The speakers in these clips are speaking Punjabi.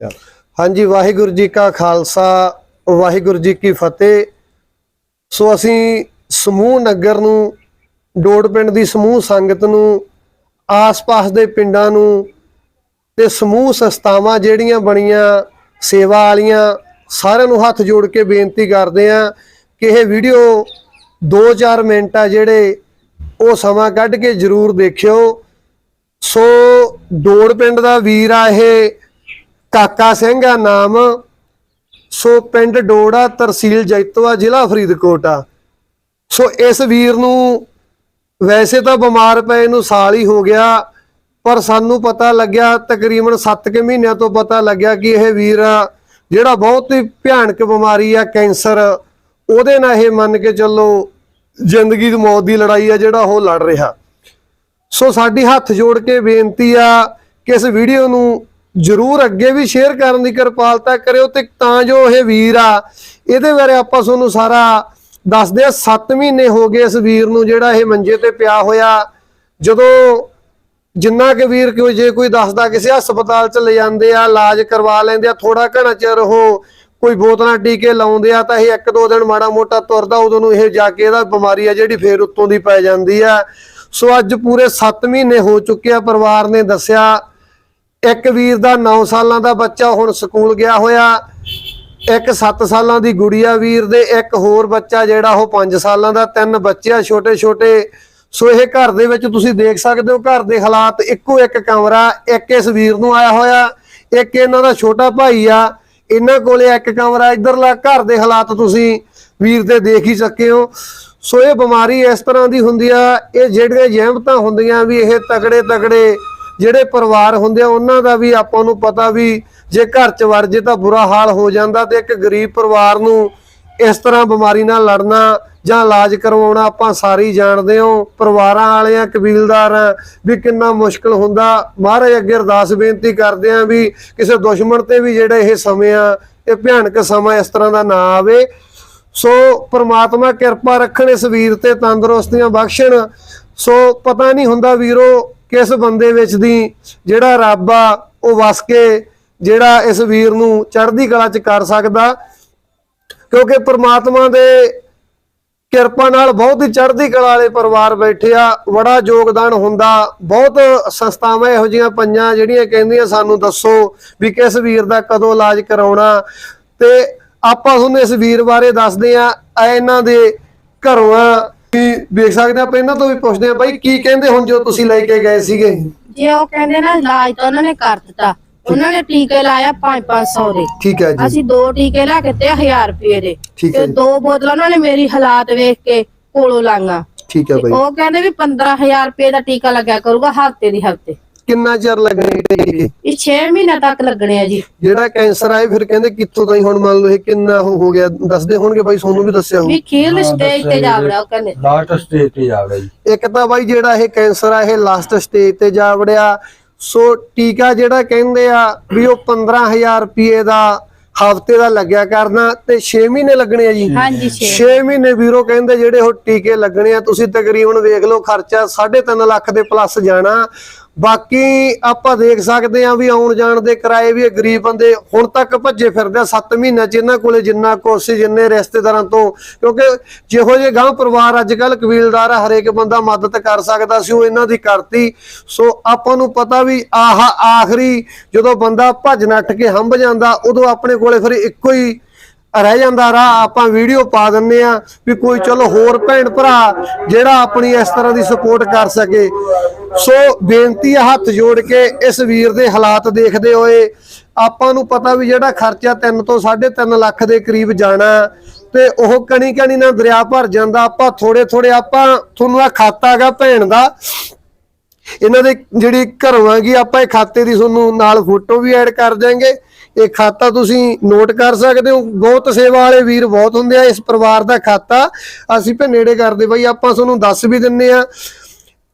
ਹਾਂਜੀ, ਵਾਹਿਗੁਰੂ ਜੀ ਕਾ ਖਾਲਸਾ, ਵਾਹਿਗੁਰੂ ਜੀ ਕੀ ਫਤਿਹ। ਸੋ ਅਸੀਂ ਸਮੂਹ ਨਗਰ ਨੂੰ ਡੋੜ ਪਿੰਡ ਦੀ ਸਮੂਹ ਸੰਗਤ ਨੂੰ, ਆਸ-ਪਾਸ ਦੇ ਪਿੰਡਾਂ ਨੂੰ ਤੇ ਸਮੂਹ ਸੰਸਥਾਵਾਂ ਜਿਹੜੀਆਂ ਬਣੀਆਂ, ਸੇਵਾ ਵਾਲੀਆਂ, ਸਾਰਿਆਂ ਨੂੰ ਹੱਥ ਜੋੜ ਕੇ ਬੇਨਤੀ ਕਰਦੇ ਆ ਕਿ ਇਹ ਵੀਡੀਓ 2-4 ਮਿੰਟ ਆ ਜਿਹੜੇ ਉਹ ਸਮਾਂ ਕੱਢ ਕੇ ਜਰੂਰ ਦੇਖਿਓ। ਸੋ ਡੋੜ ਪਿੰਡ ਦਾ ਵੀਰ ਆ ਇਹ ਕਾਕਾ ਸਿੰਘ ਆ ਨਾਮ, ਸੋ ਪਿੰਡ ਡੋੜਾ ਤਹਿਸੀਲ ਜੈਤਵਾ ਜ਼ਿਲ੍ਹਾ ਫਰੀਦਕੋਟ ਆ। ਸੋ ਇਸ ਵੀਰ ਨੂੰ ਵੈਸੇ ਤਾਂ ਬਿਮਾਰ ਪਏ ਨੂੰ ਸਾਲ ਹੀ ਹੋ ਗਿਆ, ਪਰ ਸਾਨੂੰ ਪਤਾ ਲੱਗਿਆ, ਤਕਰੀਬਨ 7 ਕੁ ਮਹੀਨਿਆਂ ਤੋਂ ਪਤਾ ਲੱਗਿਆ ਕਿ ਇਹ ਵੀਰ ਜਿਹੜਾ ਬਹੁਤ ਹੀ ਭਿਆਨਕ ਬਿਮਾਰੀ ਆ, ਕੈਂਸਰ, ਉਹਦੇ ਨਾਲ ਇਹ ਮੰਨ ਕੇ ਚੱਲੋ ਜ਼ਿੰਦਗੀ ਦੀ ਮੌਤ ਦੀ ਲੜਾਈ ਆ ਜਿਹੜਾ ਉਹ ਲੜ ਰਿਹਾ। ਸੋ ਸਾਡੀ ਹੱਥ ਜੋੜ ਕੇ ਬੇਨਤੀ ਆ ਕਿ ਇਸ ਵੀਡੀਓ ਨੂੰ ਜਰੂਰ ਅੱਗੇ ਵੀ ਸ਼ੇਅਰ ਕਰਨ ਦੀ ਕਿਰਪਾਲਤਾ ਕਰਿਓ ਤੇ ਤਾਂ ਜੋ ਇਹ ਵੀਰ ਆ, ਇਹਦੇ ਬਾਰੇ ਆਪਾਂ ਤੁਹਾਨੂੰ ਸਾਰਾ ਦੱਸਦੇ ਆ 7 ਮਹੀਨੇ ਹੋ ਗਏ ਇਸ ਵੀਰ ਨੂੰ ਜਿਹੜਾ ਇਹ ਮੰਜੇ ਤੇ ਪਿਆ ਹੋਇਆ। ਜਦੋਂ ਜਿੰਨਾ ਕਿ ਵੀਰ ਕੋਈ, ਜੇ ਕੋਈ ਦੱਸਦਾ ਕਿਸੇ ਹਸਪਤਾਲ ਚ ਲੈ ਜਾਂਦੇ ਆ, ਇਲਾਜ ਕਰਵਾ ਲੈਂਦੇ ਆ ਥੋੜਾ ਘਣਾ ਚਿਰ ਉਹ ਕੋਈ ਬੋਤਲਾਂ ਟੀਕੇ ਲਾਉਂਦੇ ਆ, ਤਾਂ ਇਹ ਇੱਕ ਦੋ ਦਿਨ ਮਾੜਾ ਮੋਟਾ ਤੁਰਦਾ, ਉਦੋਂ ਨੂੰ ਇਹ ਜਾ ਕੇ ਇਹਦਾ ਬਿਮਾਰੀ ਆ ਜਿਹੜੀ ਫੇਰ ਉੱਤੋਂ ਦੀ ਪੈ ਜਾਂਦੀ ਆ। ਸੋ ਅੱਜ ਪੂਰੇ 7 ਮਹੀਨੇ ਹੋ ਚੁੱਕੇ ਆ, ਪਰਿਵਾਰ ਨੇ ਦੱਸਿਆ ਇੱਕ ਵੀਰ ਦਾ 9 ਸਾਲਾਂ ਦਾ ਬੱਚਾ ਹੁਣ ਸਕੂਲ ਗਿਆ ਹੋਇਆ। ਇੱਕ 7 ਸਾਲਾਂ ਦੀ ਗੁੜੀਆ ਵੀਰ ਦੇ ਇੱਕ ਹੋਰ ਬੱਚਾ ਜਿਹੜਾ ਉਹ 5 ਸਾਲਾਂ ਦਾ, ਤਿੰਨ ਬੱਚੇ ਆ ਛੋਟੇ ਛੋਟੇ ਸੋ ਇਹ ਘਰ ਦੇ ਵਿੱਚ ਤੁਸੀਂ ਦੇਖ ਸਕਦੇ ਹੋ, ਘਰ ਦੇ ਹਾਲਾਤ ਇੱਕੋ ਇੱਕ ਕਮਰਾ, ਇੱਕ ਇਸ ਵੀਰ ਨੂੰ ਆਇਆ ਹੋਇਆ, ਇੱਕ ਇਹਨਾਂ ਦਾ ਛੋਟਾ ਭਾਈ ਆ। ਇਹਨਾਂ ਕੋਲੇ ਇੱਕ ਕਮਰਾ, ਇਧਰਲਾ ਘਰ ਦੇ ਹਾਲਾਤ ਤੁਸੀਂ ਵੀਰ ਦੇ ਦੇਖ ਹੀ ਸਕੇ ਹੋ। ਸੋ ਇਹ ਬਿਮਾਰੀ ਇਸ ਤਰ੍ਹਾਂ ਦੀ ਹੁੰਦੀ ਆ, ਇਹ ਜਿਹੜੀਆਂ ਜਹਿਮਤਾਂ ਹੁੰਦੀਆਂ ਵੀ ਇਹ ਤਗੜੇ ਤਗੜੇ ਜਿਹੜੇ ਪਰਿਵਾਰ ਹੁੰਦੇ ਆ, ਉਹਨਾਂ ਦਾ ਵੀ ਆਪਾਂ ਨੂੰ ਪਤਾ ਵੀ ਜੇ ਘਰ ਚ ਵੜ ਜੇ ਤਾਂ ਬੁਰਾ ਹਾਲ ਹੋ ਜਾਂਦਾ ਤੇ ਇੱਕ ਗਰੀਬ ਪਰਿਵਾਰ ਨੂੰ ਇਸ ਤਰ੍ਹਾਂ ਬਿਮਾਰੀ ਨਾਲ ਲੜਨਾ ਜਾਂ ਇਲਾਜ ਕਰਵਾਉਣਾ ਆਪਾਂ ਸਾਰੇ ਜਾਣਦੇ ਹਾਂ। ਪਰਿਵਾਰਾਂ ਵਾਲਿਆਂ, ਕਬੀਲਦਾਰ ਆ ਵੀ ਕਿੰਨਾ ਮੁਸ਼ਕਲ ਹੁੰਦਾ। ਮਹਾਰਾਜ ਅੱਗੇ ਅਰਦਾਸ ਬੇਨਤੀ ਕਰਦੇ ਆ ਵੀ ਕਿਸੇ ਦੁਸ਼ਮਣ ਤੇ ਵੀ ਜਿਹੜਾ ਇਹ ਸਮੇਂ ਆ, ਇਹ ਭਿਆਨਕ ਸਮਾਂ ਇਸ ਤਰ੍ਹਾਂ ਦਾ ਨਾ ਆਵੇ। ਸੋ ਪ੍ਰਮਾਤਮਾ ਕਿਰਪਾ ਰੱਖਣ ਇਸ ਵੀਰ ਤੇ ਤੰਦਰੁਸਤੀਆਂ ਬਖਸ਼ਣ। ਸੋ ਪਤਾ ਨਹੀਂ ਹੁੰਦਾ ਵੀਰੋ ਕਿਸ ਬੰਦੇ ਵਿੱਚ ਦੀ ਜਿਹੜਾ ਰੱਬ ਆ, ਉਹ ਵਸ ਕੇ ਜਿਹੜਾ ਇਸ ਵੀਰ ਨੂੰ ਚੜ੍ਹਦੀ ਕਲਾ ਚ ਕਰ ਸਕਦਾ। ਕਿਉਂਕਿ ਪ੍ਰਮਾਤਮਾ ਦੇ ਕਿਰਪਾ ਨਾਲ ਬਹੁਤ ਹੀ ਚੜ੍ਹਦੀ ਕਲਾ ਵਾਲੇ ਪਰਿਵਾਰ ਬੈਠੇ ਆ। ਬੜਾ ਯੋਗਦਾਨ ਹੁੰਦਾ। ਬਹੁਤ ਸੰਸਥਾਵਾਂ ਇਹੋ ਜਿਹੀਆਂ ਪੰਜਾਂ ਜਿਹੜੀਆਂ ਕਹਿੰਦੀਆਂ ਸਾਨੂੰ ਦੱਸੋ ਵੀ ਕਿਸ ਵੀਰ ਦਾ ਕਦੋਂ ਇਲਾਜ ਕਰਾਉਣਾ। ਤੇ ਆਪਾਂ ਤੁਹਾਨੂੰ ਇਸ ਵੀਰ ਬਾਰੇ ਦੱਸਦੇ ਆ। ਇਹਨਾਂ ਦੇ ਘਰੋਂ ਆ। ਵੀ ਵੇਖ ਸਕਦੇ ਆਪਾਂ ਇਹਨਾਂ ਤੋਂ ਵੀ ਪੁੱਛਦੇ ਆ ਬਾਈ ਕੀ ਕਹਿੰਦੇ ਹੁਣ ਜੋ ਤੁਸੀਂ ਲੈ ਕੇ ਗਏ ਸੀਗੇ? ਜੇ ਉਹ ਕਹਿੰਦੇ ਨਾ ਇਲਾਜ ਤਾਂ ਉਹਨਾਂ ਨੇ ਕਰ ਦਿੱਤਾ। ਉਹਨਾਂ ਨੇ ਟੀਕੇ ਲਾਇਆ 5-500 ਦੇ। ਠੀਕ ਹੈ ਜੀ। ਅਸੀਂ ਦੋ ਟੀਕੇ ਲਾ ਕੇ ਤੇ 1000 ਰੁਪਏ ਦੇ। ਠੀਕ ਹੈ ਤੇ ਜੀ। ਦੋ ਬੋਤਲਾਂ ਉਹਨਾਂ ਨੇ ਮੇਰੀ ਹਾਲਾਤ ਵੇਖ ਕੇ ਕੋਲੋਂ ਲਾਂਗਾ ਠੀਕ ਹੈ ਬਾਈ। ਉਹ ਕਹਿੰਦੇ ਵੀ 15000 ਰੁਪਏ ਦਾ ਟੀਕਾ ਲੱਗਿਆ ਕਰੂਗਾ ਹਫ਼ਤੇ ਦੀ ਹਫ਼ਤੇ। ਕਿੰਨਾ ਚਿਰ ਲੱਗਣੇ ਟੀਕੇ ਇਹ 6 ਮਹੀਨੇ ਤੱਕ ਲੱਗਣੇ ਆ ਜੀ। ਜਿਹੜਾ ਕੈਂਸਰ ਆਏ ਫਿਰ ਕਹਿੰਦੇ ਕਿੱਥੋਂ ਤਾਈਂ ਹੁਣ ਮੰਨ ਲਓ ਇਹ ਕਿੰਨਾ ਉਹ ਹੋ ਗਿਆ ਦੱਸਦੇ ਹੋਣਗੇ ਬਾਈ ਤੁਹਾਨੂੰ ਵੀ ਦੱਸਿਆ ਹੋ ਵੀ ਖੀਲ ਸਟੇਜ ਤੇ ਜਾ ਵੜਿਆ ਉਹ ਕਹਿੰਦੇ। ਲਾਸਟ ਸਟੇਜ ਤੇ ਜਾ ਵੜਿਆ ਜੀ। ਇੱਕ ਤਾਂ ਬਾਈ ਜਿਹੜਾ ਇਹ ਕੈਂਸਰ ਆ ਇਹ ਲਾਸਟ ਸਟੇਜ ਤੇ ਜਾ ਵੜਿਆ ਸੋ ਟੀਕਾ ਜਿਹੜਾ ਕਹਿੰਦੇ ਆ ਵੀ ਉਹ 15000 ਰੁਪਏ ਦਾ ਹਫ਼ਤੇ ਦਾ ਲੱਗਿਆ ਕਰਨਾ ਤੇ 6 ਮਹੀਨੇ ਲੱਗਣੇ ਆ ਜੀ। ਹਾਂਜੀ 6 6 ਮਹੀਨੇ ਵੀਰੋ ਕਹਿੰਦੇ ਜਿਹੜੇ ਉਹ ਟੀਕੇ ਲੱਗਣੇ ਆ ਤੁਸੀਂ ਤਕਰੀਬਨ ਵੇਖ ਲਓ ਖਰਚਾ 3.5 ਲੱਖ ਦੇ ਪਲੱਸ ਜਾਣਾ। ਬਾਕੀ ਆਪਾਂ ਦੇਖ ਸਕਦੇ ਆ ਵੀ ਆਉਣ ਜਾਣ ਦੇ ਕਿਰਾਏ ਵੀ ਗਰੀਬ ਬੰਦੇ ਹੁਣ ਤੱਕ ਭੱਜੇ ਫਿਰਦੇ ਆ 7 ਮਹੀਨਿਆਂ ਚ ਇਹਨਾਂ ਕੋਲੇ ਜਿੰਨਾ ਕੁਛ ਜਿੰਨੇ ਰਿਸ਼ਤੇਦਾਰਾਂ ਤੋਂ, ਕਿਉਂਕਿ ਜਿਹੋ ਜਿਹੇ ਗਾਂ ਪਰਿਵਾਰ ਅੱਜ ਕੱਲ ਕਬੀਲਦਾਰ ਆ, ਹਰੇਕ ਬੰਦਾ ਮਦਦ ਕਰ ਸਕਦਾ ਸੀ, ਉਹ ਇਹਨਾਂ ਦੀ ਕਰਤੀ। ਸੋ ਆਪਾਂ ਨੂੰ ਪਤਾ ਵੀ ਆਹ ਆਖਰੀ ਜਦੋਂ ਬੰਦਾ ਭੱਜ ਨੱਠ ਕੇ ਹੰਭ ਜਾਂਦਾ, ਉਦੋਂ ਆਪਣੇ ਕੋਲੇ ਫਿਰ ਇੱਕੋ ਹੀ ਰਹਿ ਜਾਂਦਾ ਰਾਹ ਆਪਾਂ ਵੀਡੀਓ ਪਾ ਦਿੰਨੇ ਆ ਵੀ ਕੋਈ ਚਲੋ ਹੋਰ ਭੈਣ ਭਰਾ ਜਿਹੜਾ ਆਪਣੀ ਇਸ ਤਰ੍ਹਾਂ ਦੀ ਸਪੋਰਟ ਕਰ ਸਕੇ। ਸੋ ਬੇਨਤੀ ਆ ਹੱਥ ਜੋੜ ਕੇ ਇਸ ਵੀਰ ਦੇ ਹਾਲਾਤ ਦੇਖਦੇ ਹੋਏ, ਆਪਾਂ ਨੂੰ ਪਤਾ ਵੀ ਜਿਹੜਾ ਖਰਚਾ 3 ਤੋਂ 3.5 ਲੱਖ ਦੇ ਕਰੀਬ ਜਾਣਾ, ਤੇ ਉਹ ਕਣੀ ਕਣੀ ਨਾਲ ਦਰਿਆ ਭਰ ਜਾਂਦਾ, ਆਪਾਂ ਥੋੜੇ ਥੋੜੇ ਆਪਾਂ ਤੁਹਾਨੂੰ ਆ ਖਾਤਾ ਹੈਗਾ ਭੈਣ ਦਾ। ਇਹਨਾਂ ਦੇ ਜਿਹੜੀ ਘਰੋਂ ਆਗੀ, ਆਪਾਂ ਇਹ ਖਾਤੇ ਦੀ ਤੁਹਾਨੂੰ ਨਾਲ ਫੋਟੋ ਵੀ ਐਡ ਕਰ ਦਿਆਂਗੇ। ਇਹ ਖਾਤਾ ਤੁਸੀਂ ਨੋਟ ਕਰ ਸਕਦੇ ਹੋ। ਗੋਤ ਸੇਵਾ ਵਾਲੇ ਵੀਰ ਬਹੁਤ ਹੁੰਦੇ ਆ ਇਸ ਪਰਿਵਾਰ ਦਾ ਖਾਤਾ। ਅਸੀਂ ਭੇ ਨੇੜੇ ਕਰਦੇ ਬਾਈ, ਆਪਾਂ ਤੁਹਾਨੂੰ ਦੱਸ ਵੀ ਦਿੰਨੇ ਆ।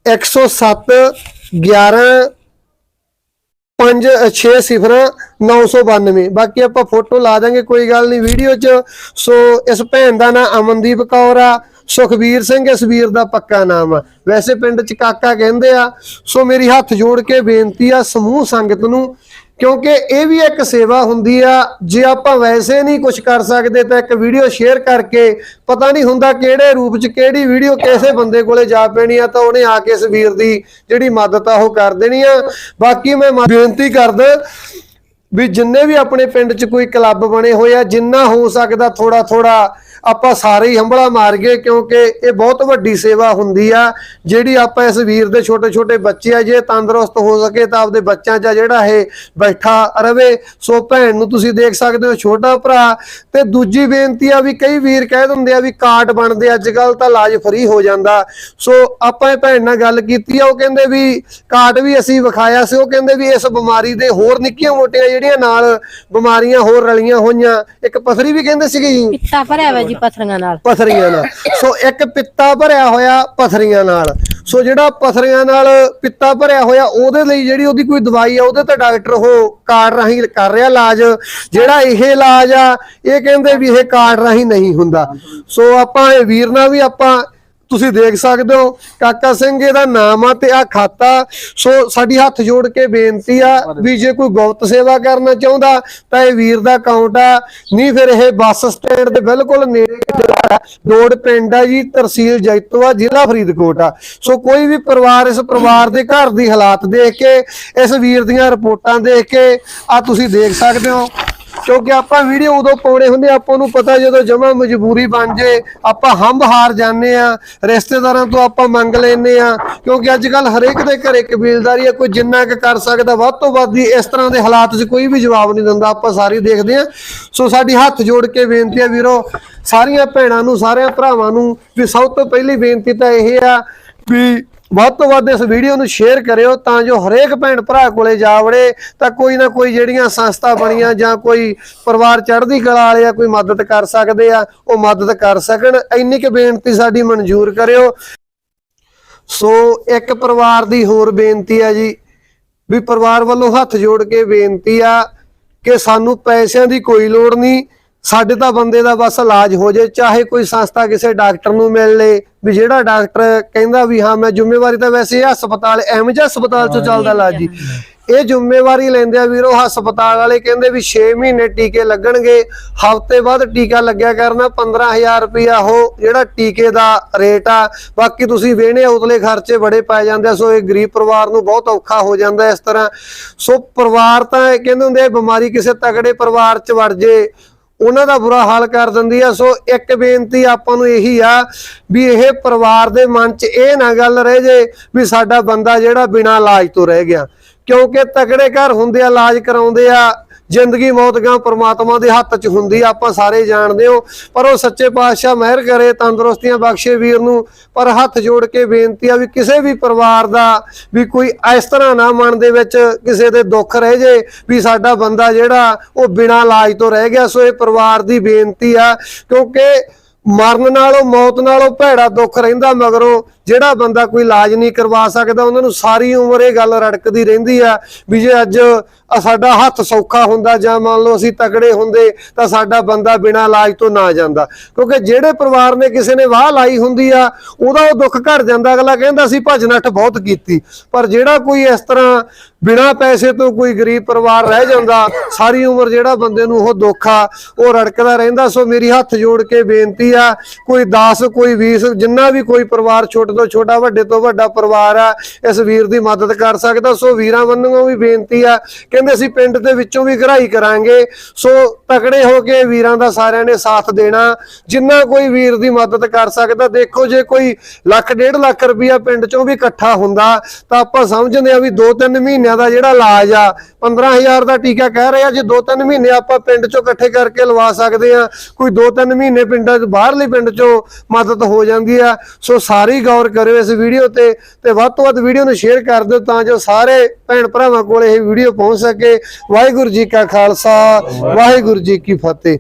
107 11 5 6 0 992 ਬਾਕੀ ਆਪਾਂ ਫੋਟੋ ਲਾ ਦਾਂਗੇ, ਕੋਈ ਗੱਲ ਨਹੀਂ ਵੀਡੀਓ 'ਚ। ਸੋ ਇਸ ਭੈਣ ਦਾ ਨਾਮ ਅਮਨਦੀਪ ਕੌਰ ਆ। ਸੁਖਵੀਰ ਸਿੰਘ ਇਸ ਵੀਰ ਦਾ ਪੱਕਾ ਨਾਮ ਆ। ਵੈਸੇ ਪਿੰਡ 'ਚ ਕਾਕਾ ਕਹਿੰਦੇ ਆ। ਸੋ ਮੇਰੀ ਹੱਥ ਜੋੜ ਕੇ ਬੇਨਤੀ ਆ ਸਮੂਹ ਸੰਗਤ ਨੂੰ ਕਿਉਂਕਿ ਇਹ ਵੀ ਇੱਕ ਸੇਵਾ ਹੁੰਦੀ ਆ, ਜੇ ਆਪਾਂ ਵੈਸੇ ਨਹੀਂ ਕੁਝ ਕਰ ਸਕਦੇ ਤਾਂ ਇੱਕ ਵੀਡੀਓ ਸ਼ੇਅਰ ਕਰਕੇ ਪਤਾ ਨਹੀਂ ਹੁੰਦਾ ਕਿਹੜੇ ਰੂਪ 'ਚ ਕਿਹੜੀ ਵੀਡੀਓ ਕਿਸੇ ਬੰਦੇ ਕੋਲੇ ਜਾ ਪੈਣੀ ਆ ਤਾਂ ਉਹਨੇ ਆ ਕੇ ਇਸ ਵੀਰ ਦੀ ਜਿਹੜੀ ਮਦਦ ਆ ਉਹ ਕਰ ਦੇਣੀ ਆ। ਬਾਕੀ ਮੈਂ ਬੇਨਤੀ ਕਰਦਾ ਵੀ ਜਿੰਨੇ ਵੀ ਆਪਣੇ ਪਿੰਡ 'ਚ ਕੋਈ ਕਲੱਬ ਬਣੇ ਹੋਏ ਆ, ਜਿੰਨਾ ਹੋ ਸਕਦਾ ਥੋੜਾ ਥੋੜਾ ਆਪਾਂ ਸਾਰੇ ਹੀ ਹੰਬਲਾ ਮਾਰ ਗਏ ਕਿਉਂਕਿ ਇਹ ਬਹੁਤ ਵੱਡੀ ਸੇਵਾ ਹੁੰਦੀ ਆ, ਜਿਹੜੀ ਆਪਾਂ ਇਸ ਵੀਰ ਦੇ ਛੋਟੇ ਛੋਟੇ ਬੱਚੇ ਆ, ਜੇ ਤੰਦਰੁਸਤ ਹੋ ਸਕੇ ਤਾਂ ਆਪਦੇ ਬੱਚਿਆਂ 'ਚ ਜਿਹੜਾ ਇਹ ਬੈਠਾ ਰਵੇ। ਸੋ ਭੈਣ ਨੂੰ ਤੁਸੀਂ ਦੇਖ ਸਕਦੇ ਹੋ ਛੋਟਾ ਭਰਾ। ਤੇ ਦੂਜੀ ਬੇਨਤੀ ਆ ਵੀ ਕਈ ਵੀਰ ਕਹਿ ਦਿੰਦੇ ਆ ਵੀ ਕਾਰਡ ਬਣਦੇ ਅੱਜ ਕੱਲ ਤਾਂ ਇਲਾਜ ਫਰੀ ਹੋ ਜਾਂਦਾ। ਸੋ ਆਪਾਂ ਇਹ ਭੈਣ ਨਾਲ ਗੱਲ ਕੀਤੀ ਆ, ਉਹ ਕਹਿੰਦੇ ਵੀ ਕਾਰਡ ਵੀ ਅਸੀਂ ਵਿਖਾਇਆ ਸੀ, ਉਹ ਕਹਿੰਦੇ ਵੀ ਇਸ ਬਿਮਾਰੀ ਦੇ ਹੋਰ ਨਿੱਕੀਆਂ ਮੋਟੀਆਂ ਜਿਹੜੀਆਂ ਨਾਲ ਬਿਮਾਰੀਆਂ ਹੋਰ ਰਲੀਆਂ ਹੋਈਆਂ, ਇੱਕ ਪਥਰੀ ਵੀ ਕਹਿੰਦੇ ਸੀਗੇ ਜੀ? ਪਿੱਤਾ ਭਰਿਆ ਹੋਇਆ ਜੀ ਪਥਰੀਆਂ ਨਾਲ। ਪਥਰੀਆਂ ਨਾਲ। ਸੋ ਇੱਕ ਪਿੱਤਾ ਭਰਿਆ ਹੋਇਆ ਪਥਰੀਆਂ ਨਾਲ। ਸੋ ਜਿਹੜਾ ਪਥਰੀਆਂ ਨਾਲ ਪਿੱਤਾ ਭਰਿਆ ਹੋਇਆ, ਉਹਦੇ ਲਈ ਜਿਹੜੀ ਉਹਦੀ ਕੋਈ ਦਵਾਈ ਆ, ਉਹਦੇ ਤੇ ਡਾਕਟਰ ਉਹ ਕਾਰਡ ਰਾਹੀਂ ਕਰ ਰਿਹਾ ਇਲਾਜ। ਜਿਹੜਾ ਇਹ ਇਲਾਜ ਆ, ਇਹ ਕਹਿੰਦੇ ਵੀ ਇਹ ਕਾਰਡ ਰਾਹੀਂ ਨਹੀਂ ਹੁੰਦਾ। ਸੋ ਆਪਾਂ ਇਹ ਵੀਰ ਨਾਲ ਵੀ ਆਪਾਂ ਤੁਸੀਂ ਦੇਖ ਸਕਦੇ ਹੋ, ਕਾਕਾ ਸਿੰਘ ਇਹਦਾ ਨਾਮ ਆ ਤੇ ਆ ਖਾਤਾ। ਸੋ ਸਾਡੀ ਹੱਥ ਜੋੜ ਕੇ ਬੇਨਤੀ ਆ ਵੀ ਜੇ ਕੋਈ ਗੁਪਤ ਸੇਵਾ ਕਰਨਾ ਚਾਹੁੰਦਾ, ਤਾਂ ਇਹ ਵੀਰ ਦਾ ਅਕਾਊਂਟ ਆ। ਨਹੀਂ ਫਿਰ ਇਹ ਬੱਸ ਸਟੈਂਡ ਦੇ ਬਿਲਕੁਲ ਨੇੜੇ ਜਿਹੜਾ ਰੋਡ ਪਿੰਡ ਆ ਜੀ ਤਹਿਸੀਲ ਜੈਤੋ ਆ ਜ਼ਿਲ੍ਹਾ ਫਰੀਦਕੋਟ ਆ। ਸੋ ਕੋਈ ਵੀ ਪਰਿਵਾਰ ਇਸ ਪਰਿਵਾਰ ਦੇ ਘਰ ਦੀ ਹਾਲਾਤ ਦੇਖ ਕੇ, ਇਸ ਵੀਰ ਦੀਆਂ ਰਿਪੋਰਟਾਂ ਦੇਖ ਕੇ, ਆ ਤੁਸੀਂ ਦੇਖ ਸਕਦੇ ਹੋ। ਕਿਉਂਕਿ ਆਪਾਂ ਵੀਡੀਓ ਉਦੋਂ ਪਾਉਣੇ ਹੁੰਦੇ ਆ, ਆਪਾਂ ਨੂੰ ਪਤਾ ਜਦੋਂ ਜਮਾ ਮਜਬੂਰੀ ਬਣ ਜੇ ਆਪਾਂ ਹੰਬ ਹਾਰ ਜਾਂਦੇ ਆ ਰਿਸ਼ਤੇਦਾਰਾਂ ਤੋਂ ਆਪਾਂ ਮੰਗ ਲੈਨੇ ਆ ਕਿਉਂਕਿ ਅੱਜ ਕੱਲ ਹਰੇਕ ਦੇ ਘਰੇ ਕਬੀਲਦਾਰੀ ਆ ਕੋਈ ਜਿੰਨਾ ਕੁ ਕਰ ਸਕਦਾ ਵੱਧ ਤੋਂ ਵੱਧ ਹੀ ਇਸ ਤਰ੍ਹਾਂ ਦੇ ਹਾਲਾਤ 'ਚ ਕੋਈ ਵੀ ਜਵਾਬ ਨਹੀਂ ਦਿੰਦਾ ਆਪਾਂ ਸਾਰੀ ਦੇਖਦੇ ਆ ਸੋ ਸਾਡੀ ਹੱਥ ਜੋੜ ਕੇ ਬੇਨਤੀ ਆ ਵੀਰੋ ਸਾਰੀਆਂ ਭੈਣਾਂ ਨੂੰ ਸਾਰਿਆਂ ਭਰਾਵਾਂ ਨੂੰ ਵੀ ਸਭ ਤੋਂ ਪਹਿਲੀ ਬੇਨਤੀ ਤਾਂ ਇਹ ਆ ਵੀ ਵੱਧ ਤੋਂ ਵੱਧ ਇਸ ਵੀਡੀਓ ਨੂੰ ਸ਼ੇਅਰ ਕਰਿਓ ਤਾਂ ਜੋ ਹਰੇਕ ਭੈਣ ਭਰਾ ਕੋਲੇ ਜਾ ਵੜੇ, ਤਾਂ ਕੋਈ ਨਾ ਕੋਈ ਜਿਹੜੀਆਂ ਸੰਸਥਾ ਬਣੀਆਂ ਜਾਂ ਕੋਈ ਪਰਿਵਾਰ ਚੜ੍ਹਦੀ ਕਲਾ ਵਾਲੇ ਆ, ਕੋਈ ਮਦਦ ਕਰ ਸਕਦੇ ਆ, ਉਹ ਮਦਦ ਕਰ ਸਕਣ। ਇੰਨੀ ਕੁ ਬੇਨਤੀ ਸਾਡੀ ਮਨਜ਼ੂਰ ਕਰਿਓ। ਸੋ ਇੱਕ ਪਰਿਵਾਰ ਦੀ ਹੋਰ ਬੇਨਤੀ ਆ ਜੀ, ਵੀ ਪਰਿਵਾਰ ਵੱਲੋਂ ਹੱਥ ਜੋੜ ਕੇ ਬੇਨਤੀ ਆ ਕਿ ਸਾਨੂੰ ਪੈਸਿਆਂ ਦੀ ਕੋਈ ਲੋੜ ਨਹੀਂ ਸਾਡੇ ਤਾਂ ਬੰਦੇ ਦਾ ਬਸ ਇਲਾਜ ਹੋ ਜੇ ਚਾਹੇ ਕੋਈ ਸੰਸਥਾ ਕਿਸੇ ਡਾਕਟਰ ਨੂੰ ਮਿਲ ਲੇ ਵੀ ਜਿਹੜਾ ਡਾਕਟਰ ਕਹਿੰਦਾ ਵੀ ਹਾਂ ਮੈਂ ਜ਼ਿੰਮੇਵਾਰੀ ਤਾਂ ਵੈਸੇ ਇਹ ਹਸਪਤਾਲ ਐਵੇਂ ਜਿਹਾ ਹਸਪਤਾਲ ਚੋਂ ਚੱਲਦਾ ਇਲਾਜ ਜੀ। ਇਹ ਜ਼ਿੰਮੇਵਾਰੀ ਲੈਂਦੇ ਆ ਵੀਰੋ ਹਸਪਤਾਲ ਵਾਲੇ ਕਹਿੰਦੇ ਵੀ 6 ਮਹੀਨੇ ਟੀਕੇ ਲੱਗਣਗੇ ਹਫ਼ਤੇ ਬਾਅਦ ਟੀਕਾ ਲੱਗਿਆ ਕਰਨਾ 15000 ਰੁਪਇਆ ਉਹ ਜਿਹੜਾ ਟੀਕੇ ਦਾ ਰੇਟ ਆ ਬਾਕੀ ਤੁਸੀਂ ਵੇਹਣੇ ਉਤਲੇ ਖਰਚੇ ਬੜੇ ਪੈ ਜਾਂਦੇ ਆ ਸੋ ਇਹ ਗਰੀਬ ਪਰਿਵਾਰ ਨੂੰ ਬਹੁਤ ਔਖਾ ਹੋ ਜਾਂਦਾ ਇਸ ਤਰ੍ਹਾਂ। ਸੋ ਪਰਿਵਾਰ ਤਾਂ ਇਹ ਕਹਿੰਦੇ ਹੁੰਦੇ ਆ ਬਿਮਾਰੀ ਕਿਸੇ ਤਗੜੇ ਪਰਿਵਾਰ ਚ ਵੜ ਜੇ ਉਹਨਾਂ ਦਾ ਬੁਰਾ ਹਾਲ ਕਰ ਦਿੰਦੀ ਆ। ਸੋ ਇੱਕ ਬੇਨਤੀ ਆਪਾਂ ਨੂੰ ਇਹੀ ਆ ਵੀ ਇਹ ਪਰਿਵਾਰ ਦੇ ਮਨ 'ਚ ਇਹ ਨਾ ਗੱਲ ਰਹਿ ਜੇ ਵੀ ਸਾਡਾ ਬੰਦਾ ਜਿਹੜਾ ਬਿਨਾਂ ਇਲਾਜ ਤੋਂ ਰਹਿ ਗਿਆ। ਕਿਉਂਕਿ ਤਕੜੇ ਘਰ ਹੁੰਦੇ ਆ, ਇਲਾਜ ਕਰਾਉਂਦੇ ਆ। ਜ਼ਿੰਦਗੀ ਮੌਤ ਗਾਂ ਪ੍ਰਮਾਤਮਾ ਦੇ ਹੱਥ 'ਚ ਹੁੰਦੀ ਆ, ਆਪਾਂ ਸਾਰੇ ਜਾਣਦੇ ਹੋ। ਪਰ ਉਹ ਸੱਚੇ ਪਾਤਸ਼ਾਹ ਮਿਹਰ ਕਰੇ, ਤੰਦਰੁਸਤੀਆਂ ਬਖਸ਼ੇ ਵੀਰ ਨੂੰ, ਪਰ ਹੱਥ ਜੋੜ ਕੇ ਬੇਨਤੀ ਆ ਵੀ ਕਿਸੇ ਵੀ ਪਰਿਵਾਰ ਦਾ ਵੀ ਕੋਈ ਇਸ ਤਰ੍ਹਾਂ ਨਾ ਮਨ ਦੇ ਵਿੱਚ ਕਿਸੇ ਦੇ ਦੁੱਖ ਰਹਿ ਜੇ, ਵੀ ਸਾਡਾ ਬੰਦਾ ਜਿਹੜਾ ਉਹ ਬਿਨਾਂ ਇਲਾਜ ਤੋਂ ਰਹਿ ਗਿਆ। ਸੋ ਇਹ ਪਰਿਵਾਰ ਦੀ ਬੇਨਤੀ ਆ, ਕਿਉਂਕਿ ਮਰਨ ਨਾਲੋਂ, ਮੌਤ ਨਾਲੋਂ ਭੈੜਾ ਦੁੱਖ ਰਹਿੰਦਾ, ਮਗਰੋਂ ਜਿਹੜਾ ਬੰਦਾ ਕੋਈ ਇਲਾਜ ਨਹੀਂ ਕਰਵਾ ਸਕਦਾ, ਉਹਨਾਂ ਨੂੰ ਸਾਰੀ ਉਮਰ ਇਹ ਗੱਲ ਰੜਕਦੀ ਰਹਿੰਦੀ ਆ ਵੀ ਜੇ ਅੱਜ ਸਾਡਾ ਹੱਥ ਸੌਖਾ ਹੁੰਦਾ ਜਾਂ ਮੰਨ ਲਓ ਅਸੀਂ ਤਕੜੇ ਹੁੰਦੇ, ਤਾਂ ਸਾਡਾ ਬੰਦਾ ਬਿਨਾਂ ਇਲਾਜ ਤੋਂ ਨਾ ਜਾਂਦਾ। ਕਿਉਂਕਿ ਜਿਹੜੇ ਪਰਿਵਾਰ ਨੇ ਕਿਸੇ ਨੇ ਵਾਹ ਲਾਈ ਹੁੰਦੀ ਆ, ਉਹਦਾ ਉਹ ਦੁੱਖ ਘਟ ਜਾਂਦਾ। ਅਗਲਾ ਕਹਿੰਦਾ, ਅਸੀਂ ਭੱਜ ਨੱਠ ਬਹੁਤ ਕੀਤੀ। ਪਰ ਜਿਹੜਾ ਕੋਈ ਇਸ ਤਰ੍ਹਾਂ ਬਿਨਾਂ ਪੈਸੇ ਤੋਂ ਕੋਈ ਗਰੀਬ ਪਰਿਵਾਰ ਰਹਿ ਜਾਂਦਾ, ਸਾਰੀ ਉਮਰ ਜਿਹੜਾ ਬੰਦੇ ਨੂੰ ਉਹ ਦੁੱਖ ਆ, ਉਹ ਰੜਕਦਾ ਰਹਿੰਦਾ। ਸੋ ਮੇਰੀ ਹੱਥ ਜੋੜ ਕੇ ਬੇਨਤੀ ਆ, ਕੋਈ 10 ਕੋਈ 20 ਜਿੰਨਾ ਵੀ ਕੋਈ ਪਰਿਵਾਰ ਛੋਟ ਤੋਂ ਛੋਟਾ, ਵੱਡੇ ਤੋਂ ਵੱਡਾ ਪਰਿਵਾਰ ਆ, ਇਸ ਵੀਰ ਦੀ ਮਦਦ ਕਰ ਸਕਦਾ। ਸੋ ਵੀਰਾਂ ਵੱਲੋਂ ਵੀ ਬੇਨਤੀ ਆ, ਕਹਿੰਦੇ ਅਸੀਂ ਪਿੰਡ ਦੇ ਵਿੱਚੋਂ ਵੀ ਘਰਾਈ ਕਰਾਂਗੇ। ਸੋ ਤਕੜੇ ਹੋ ਕੇ ਵੀਰਾਂ ਦਾ ਸਾਰਿਆਂ ਨੇ ਸਾਥ ਦੇਣਾ। ਜਿੰਨਾ ਕੋਈ ਵੀਰ ਦੀ ਮਦਦ ਕਰ ਸਕਦਾ, ਦੇਖੋ ਜੇ ਕੋਈ ਲੱਖ, ਡੇਢ ਲੱਖ ਰੁਪਇਆ ਪਿੰਡ ਚੋਂ ਵੀ ਇਕੱਠਾ ਹੁੰਦਾ, ਤਾਂ ਆਪਾਂ ਸਮਝਦੇ ਆ ਵੀ 2-3 ਮਹੀਨਿਆਂ ਦਾ ਜਿਹੜਾ ਇਲਾਜ ਆ 15000 ਦਾ ਟੀਕਾ ਕਹਿ ਰਹੇ ਆ, ਜੇ 2-3 ਮਹੀਨੇ ਆਪਾਂ ਪਿੰਡ ਚੋਂ ਇਕੱਠੇ ਕਰਕੇ ਲਵਾ ਸਕਦੇ ਆ ਕੋਈ 2-3 ਮਹੀਨੇ ਪਿੰਡਾਂ 'ਚ, ਬਾਹਰਲੇ ਪਿੰਡ ਚੋਂ ਮਦਦ ਹੋ ਜਾਂਦੀ ਆ। ਸੋ ਸਾਰੀ ਗੌਰ ਗੌਰ ਕਰਿਓ ਇਸ ਵੀਡੀਓ ਤੇ ਤੇ ਵੱਧ ਤੋਂ ਵੱਧ ਵੀਡੀਓ ਨੂੰ ਸ਼ੇਅਰ ਕਰ ਦਿਓ ਤਾਂ ਜੋ ਸਾਰੇ ਭੈਣ ਭਰਾਵਾਂ ਕੋਲ ਇਹ ਵੀਡੀਓ ਪਹੁੰਚ ਸਕੇ। ਵਾਹਿਗੁਰੂ ਜੀ ਕਾ ਖਾਲਸਾ ਵਾਹਿਗੁਰੂ ਜੀ ਕੀ ਫਤਿਹ।